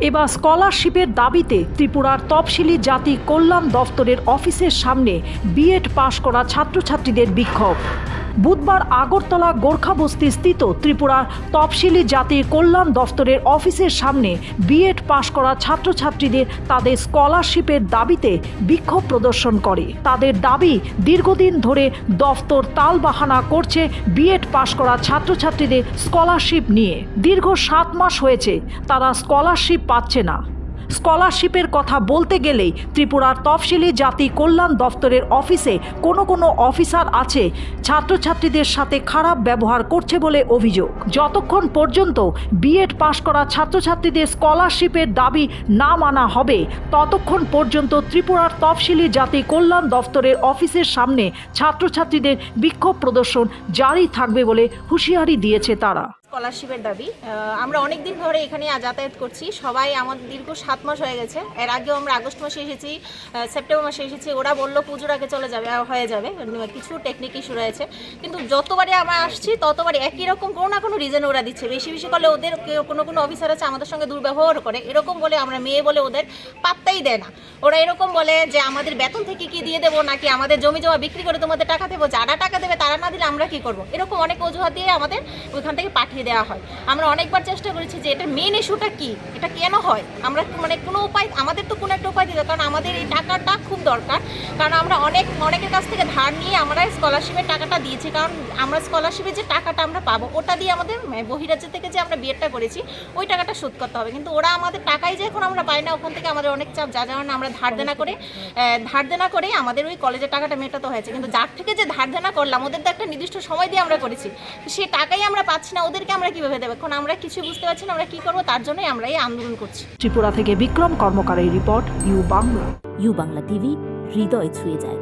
এবার স্কলারশিপের দাবিতে ত্রিপুরার তপশিলি জাতি কল্যাণ দফতরের অফিসের সামনে বিএড পাশ করা ছাত্রছাত্রীদের বিক্ষোভ। বুধবার আগরতলা গোর্খাবস্তি স্থিত ত্রিপুরার তফসিলি জাতির কল্যাণ দফতরের অফিসের সামনে বিএড পাশ করা ছাত্রছাত্রীদের তাদের স্কলারশিপের দাবিতে বিক্ষোভ প্রদর্শন করে। তাদের দাবি, দীর্ঘদিন ধরে দফতর তালবাহানা করছে বিএড পাশ করা ছাত্রছাত্রীদের স্কলারশিপ নিয়ে। দীর্ঘ সাত মাস হয়েছে, তারা স্কলারশিপ পাচ্ছে না। স্কলারশিপের কথা বলতে গেলেই ত্রিপুরার তফসিলি জাতি কল্যাণ দফতরের অফিসে কোনো কোনো অফিসার আছে, ছাত্রছাত্রীদের সাথে খারাপ ব্যবহার করছে বলে অভিযোগ। যতক্ষণ পর্যন্ত বিএড পাশ করা ছাত্রছাত্রীদের স্কলারশিপের দাবি না মানা হবে, ততক্ষণ পর্যন্ত ত্রিপুরার তফসিলি জাতি কল্যাণ দফতরের অফিসের সামনে ছাত্রছাত্রীদের বিক্ষোভ প্রদর্শন জারি থাকবে বলে হুঁশিয়ারি দিয়েছে তারা। স্কলারশিপের দাবি। আমরা অনেক দিন ধরে এখানে যাতায়াত করছি। সবাই আমাদের দীর্ঘ সাত মাস হয়ে গেছে। এর আগেও আমরা আগস্ট মাসে এসেছি সেপ্টেম্বর মাসে এসেছি। ওরা বলল পুজোর আগে চলে যাবে হয়ে যাবে। কিছু টেকনিক ইস্যু রয়েছে। কিন্তু যতবারই আমরা আসছি, ততবারই একই রকম কোনো না কোনো রিজন ওরা দিচ্ছে। বেশি বেশি করলে ওদের কোনো কোনো অফিসার আছে আমাদের সঙ্গে দুর্ব্যবহার করে। এরকম বলে আমরা মেয়ে বলে ওদের পাত্তাই দেয় না। ওরা এরকম বলে যে, আমাদের বেতন থেকে কি দিয়ে দেবো নাকি আমাদের জমি জমা বিক্রি করে তোমাদের টাকা দেবো? যারা টাকা দেবে তারা না দিলে আমরা কি করব? এরকম অনেক অজুহাত দিয়ে আমাদের ওইখান থেকে পাঠিয়ে দেওয়া হয়। আমরা অনেকবার চেষ্টা করেছি যে এটা মেন ইস্যুটা কি? এটা কেন হয়? আমরা মানে কোনো উপায়, আমাদের তো কোনো একটা উপায় দিতে কারণ আমাদের এই টাকাটা খুব দরকার। কারণ আমরা অনেক, অনেকের কাছ থেকে ধার নিয়ে আমরা স্কলারশিপের টাকাটা দিয়েছি। কারণ আমরা স্কলারশিপের যে টাকাটা আমরা পাবো, ওটা দিয়ে আমাদের মানে বহিরাজ্য থেকে যে আমরা বিয়েটা করেছি, ওই টাকাটা শোধ করতে হবে। কিন্তু ওরা আমাদের টাকাই যে এখন আমরা পাই না, ওখান থেকে আমাদের অনেক চাপ যা কারণে আমরা ধার দেনা করে ধার দেনা করে আমাদের ওই কলেজের টাকাটা মেটাতে হয়েছে। কিন্তু যার থেকে যে ধার দেনা করলাম, ওদের তো একটা নির্দিষ্ট সময় দিয়ে আমরা করেছি। সেই টাকাই আমরা পাচ্ছি না ওদেরকে আমরা কীভাবে দেবো? এখন আমরা কিছু বুঝতে পারছি না আমরা কি করব? তার জন্যই আমরা এই আন্দোলন করছি। ত্রিপুরা থেকে Bikram কর্মকারের report U Bangla. U Bangla TV হৃদয় ছুঁয়ে যায়।